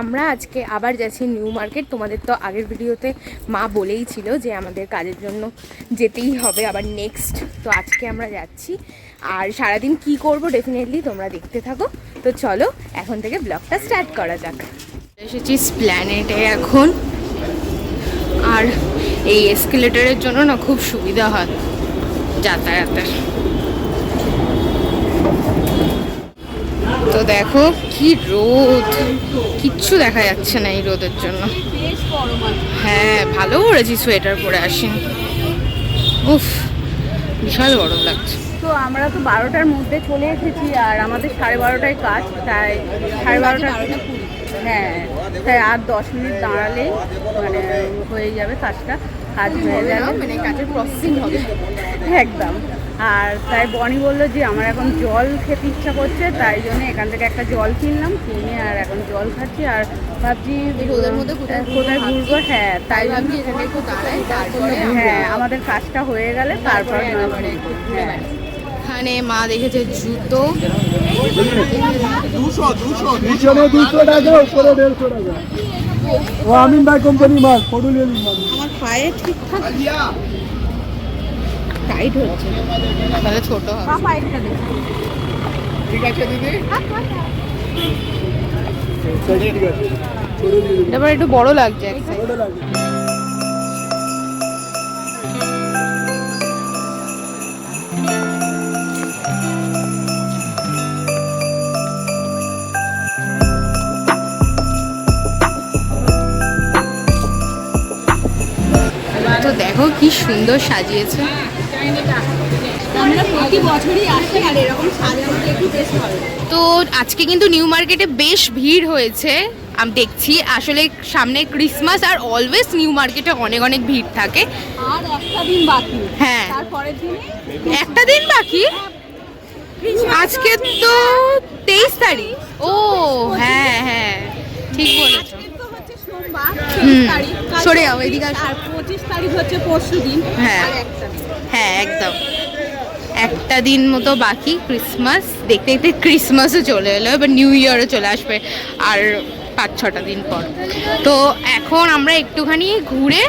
আমরা আজকে আবার যাচ্ছি নিউ মার্কেট। তোমাদের তো আগের ভিডিওতে মা বলেই ছিল যে আমাদের কাজের জন্য যেতেই হবে আবার নেক্সট তো আজকে আমরা যাচ্ছি। আর সারাদিন কি করব ডেফিনেটলি তোমরা দেখতে থাকো। তো চলো, এখন থেকে ব্লগটা স্টার্ট করা যাক। এসেছি প্ল্যানেটে এখন। আর এই এসকেলেটারের জন্য না খুব সুবিধা হয় যাতায়াতের। তো দেখো কি রোদ। কিচ্ছু দেখা যাচ্ছে না এই রোদের জন্য। হ্যাঁ ভালো করেছি সোয়েটার পরে আসিনি উফ বিশাল গরম লাগছে। তো আমরা তো বারোটার মধ্যে চলে এসেছি আর আমাদের সাড়ে বারোটায় কাজ তাই সাড়ে বারোটা হ্যাঁ তাই আর দশ মিনিট দাঁড়ালে মানে হয়ে যাবে কাজটা। কাজ হয়ে যাবে মানে কাজের প্রসেসিং হবে। একদম। আর তাই বনি বলল যে আমার এখন জল খেতে ইচ্ছা করছে তাই জন্য এখান থেকে একটা জল কিনলাম কিনে আর এখন জল খাচ্ছি আর ভাবছি রোদের মধ্যে কোথায় কোথায় ঘুরবো? হ্যাঁ তাই ভাবছি এখানে একটু দাঁড়াই তারপরে হ্যাঁ আমাদের কাজটা হয়ে গেলে তারপর হ্যাঁ। এখানে মা দেখেছে জুতো। নিচে দুশো টাকা উপরে দেড়শো টাকা। ও আমিন ভাই কোম্পানি মাল পড়ুলিয়া আমার পায়ে ঠিকঠাক টাইট হচ্ছে তাহলে ছোট হবে। পা পায়েটা দেখো ঠিক আছে দিদি? ঠিক আছে এবার একটু বড় লাগছে এক। তো দেখো কি সুন্দর সাজিয়েছে। তো আজকে কিন্তু নিউ মার্কেটে বেশ ভিড় হয়েছে। আমি দেখছি আসলে সামনে ক্রিসমাস আর অলওয়েজ নিউ মার্কেটে অনেক অনেক ভিড় থাকে। আর একটা দিন বাকি। হ্যাঁ। একটা দিন বাকি? আজকে তো তেইশ তারিখ। ও হ্যাঁ হ্যাঁ ঠিক বলেছ। আজকে সোমবার হুম, 23 তারিখ। কাল সরে যাও, এদিকে পঁচিশ তারিখ হচ্ছে পরশু দিন। হ্যাঁ। হ্যাঁ একদম। একটা দিন মতো বাকি ক্রিসমাস দেখতে দেখতে ক্রিসমাসও চলে এলো এবার নিউ ইয়ারও চলে আসবে আর পাঁচ ছটা দিন পর। তো এখন আমরা একটুখানি ঘুরে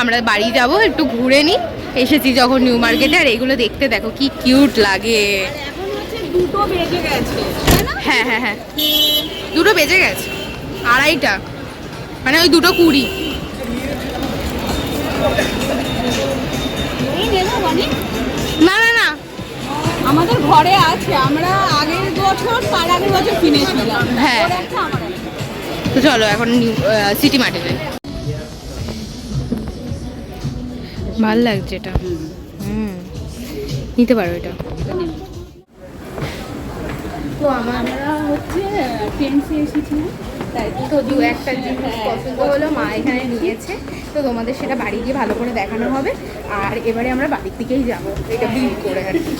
আমরা বাড়ি যাব একটু ঘুরে নিই। এসেছি যখন নিউ মার্কেটে আর এগুলো দেখতে দেখো কি কিউট লাগে। দুটো বেজে গেছে হ্যাঁ হ্যাঁ হ্যাঁ। দুটো বেজে গেছে আড়াইটা। মানে ওই দুটো কুড়ি। না না না। আমাদের ঘরে আছে। আমরা আগের বছর তার আগের বছর কিনেছিলাম। হ্যাঁ। তো চলো এখন সিটি মার্টে যাই। ভালো লাগছে এটা। হুম। নিতে পারো এটা। তো আমরা হচ্ছে টেন্সে এসেছিলাম। তো দু একটা জিনিস পছন্দ হলো মা এখানে নিয়েছে। তো তোমাদের সেটা বাড়ি গিয়ে ভালো করে দেখানো হবে। আর এবারে আমরা বাড়ির দিকেই যাব এটা বিল করে আর কি।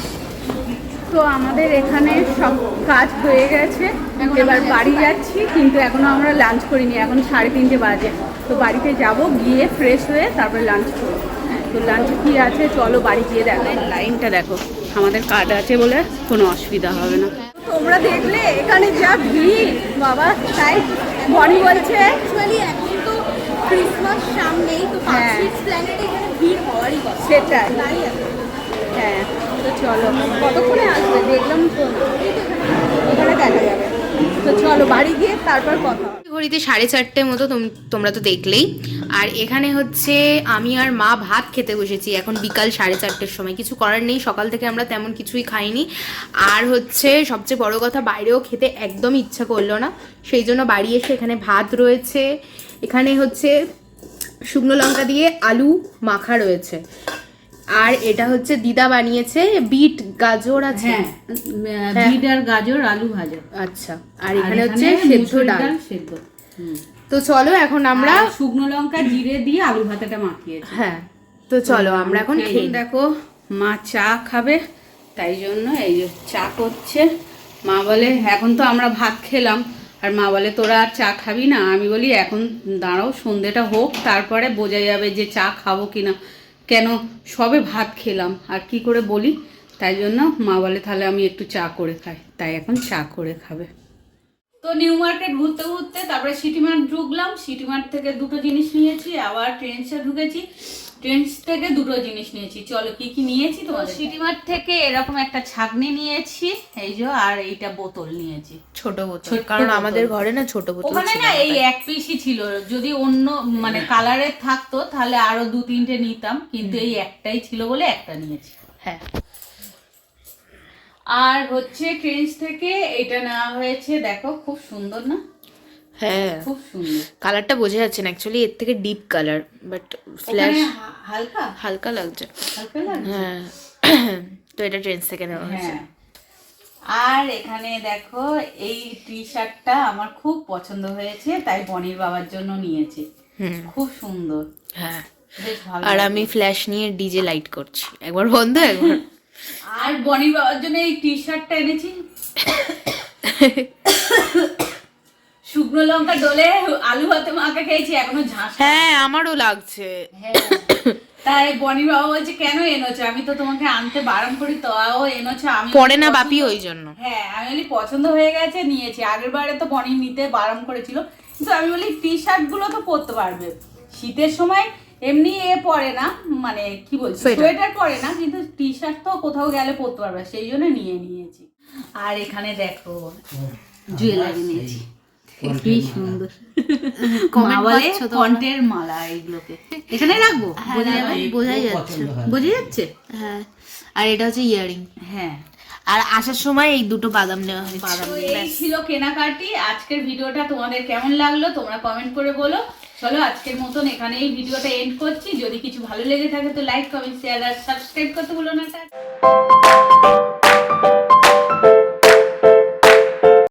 তো আমাদের এখানে সব কাজ হয়ে গেছে। এবার বাড়ি যাচ্ছি কিন্তু এখনও আমরা লাঞ্চ করিনি এখন সাড়ে তিনটে বাজে। তো বাড়িতে যাব গিয়ে ফ্রেশ হয়ে তারপরে লাঞ্চ করব। তো লাঞ্চে কি আছে? চলো বাড়ি গিয়ে দেখো লাইনটা দেখো আমাদের কার্ড আছে বলে কোনো অসুবিধা হবে না। তোমরা দেখলে এখানে যা ভিড় বাবা তাই বনি বলছে। অ্যাকচুয়ালি এখন তো ক্রিসমাস সামনেই তো হ্যাঁ। প্ল্যানেটে এখানে ভিড় হওয়ারই কথা। সেটাই। হ্যাঁ তো চলো কতক্ষণে আসবে? দেখলাম তো ওখানে দেখা যাবে। তো চলো বাড়ি গিয়ে তারপর কথা। ঘড়িতে সাড়ে চারটে মতো তোমরা তো দেখলেই। আর এখানে হচ্ছে আমি আর মা ভাত খেতে বসেছি। এখন বিকাল সাড়ে চারটের সময়। কিছু করার নেই সকাল থেকে আমরা তেমন কিছুই খাইনি। আর হচ্ছে সবচেয়ে বড় কথা বাইরেও খেতে একদম ইচ্ছা করল না। সেই জন্য বাড়ি এসে এখানে ভাত রয়েছে। এখানে হচ্ছে শুকনো লঙ্কা দিয়ে আলু মাখা রয়েছে। আর এটা হচ্ছে দিদা বানিয়েছে বিট গাজর আছে? হ্যাঁ হ্যাঁ। বিট আর গাজর আলু ভাজা। আচ্ছা আর এখানে হচ্ছে সেদ্ধ ডাল সেদ্ধ। তো চলো এখন আমরা শুকনো লঙ্কা জিরে দিয়ে আলু ভাতাটা মাখিয়েছি। হ্যাঁ তো চলো আমরা এখন খেয়ে দেখো মা চা খাবে তাই জন্য এই যে চা করছে। মা বলে এখন তো আমরা ভাত খেলাম। আর মা বলে তোরা আর চা খাবি না? আমি বলি এখন দাঁড়াও সন্ধেটা হোক তারপরে বোঝা যাবে যে চা খাব কি না কেন? সবে ভাত খেলাম আর কি করে বলি? তাই জন্য মা বলে তাহলে আমি একটু চা করে খাই। তাই এখন চা করে খাবে। তো নিউ মার্কেট ঘুরতে ঘুরতে তারপরে সিটি মার্ট ঢুকলাম। সিটি মার্ট থেকে দুটো জিনিস নিয়েছি আবার ট্রেন্সে ঢুকেছি। ট্রেন্স থেকে দুটো জিনিস নিয়েছি। চলো কি কি নিয়েছি তো সিটি মার্ট থেকে এরকম একটা ছাগনি নিয়েছি এই যে আর এইটা বোতল নিয়েছি। ছোট বোতল কারণ আমাদের ঘরে না ছোট বোতল ওখানে না না, এই এক পিসই ছিল। যদি অন্য মানে কালারের থাকতো তাহলে আরও দু তিনটে নিতাম কিন্তু এই একটাই ছিল বলে একটা নিয়েছি। হ্যাঁ। আর হচ্ছে ট্রেন্স থেকে এটা নেওয়া হয়েছে দেখো খুব সুন্দর না? হ্যাঁ। খুব সুন্দর। কালারটা বোঝা যাচ্ছে না অ্যাকচুয়ালি এর থেকে ডিপ কালার বাট ফ্ল্যাশ হালকা? হালকা লাগছে। হালকা লাগছে? হ্যাঁ। তো এটা ট্রেন্স থেকে নেওয়া হয়েছে। হ্যাঁ। আর এখানে দেখো এই টি শার্টটা আমার খুব পছন্দ হয়েছে তাই বনির বাবার জন্য নিয়েছি। হুম। খুব সুন্দর। হ্যাঁ। আর আমি ফ্ল্যাশ নিয়ে ডিজে লাইট করছি। একবার বন্ধ একবার আর বনির বাবার জন্য এই টি শার্টটা এনেছি। শুকনো লঙ্কা ডলে আলু ভাতে মাখা খেয়েছি এখনও ঝাঁস হ্যাঁ আমারও লাগছে। হ্যাঁ। তাই বনি বাবা বলছে কেন এনেছো? আমি তো তোমাকে আনতে বারণ করি তাও এনেছো আমি পরে না বাপি ওই জন্য। হ্যাঁ আমি বলি পছন্দ হয়ে গেছে নিয়েছি। আগের বারে তো বনি নিতে বারণ করেছিল। কিন্তু আমি বলি টি শার্টগুলো তো পরতে পারবে। শীতের সময় এমনি এ পরে না মানে কি বলছি সোয়েটার। পরে না কিন্তু টি শার্ট তো কোথাও গেলে পরতে পারবে সেই জন্য নিয়ে নিয়েছি। আর এখানে দেখো জুয়েলারি নিয়েছি। কি সুন্দর। বলে কন্টের মালা এইগুলোকে এখানে রাখব? বোঝা বোঝাই যাচ্ছে। বোঝা যাচ্ছে? হ্যাঁ। আর এটা হচ্ছে ইয়ারিং হ্যাঁ। আর আসার সময় এই দুটো বাদাম নেওয়া হয়েছে। বাদাম এই ছিল কেনাকাটি। আজকের ভিডিওটা তোমাদের কেমন লাগল তোমরা কমেন্ট করে বলো। চলো, আজকের মতন এখানে এই ভিডিওটা এন্ড করছি। যদি কিছু ভালো লেগে থাকে তো লাইক কমেন্ট শেয়ার আর সাবস্ক্রাইব করতে ভুলো না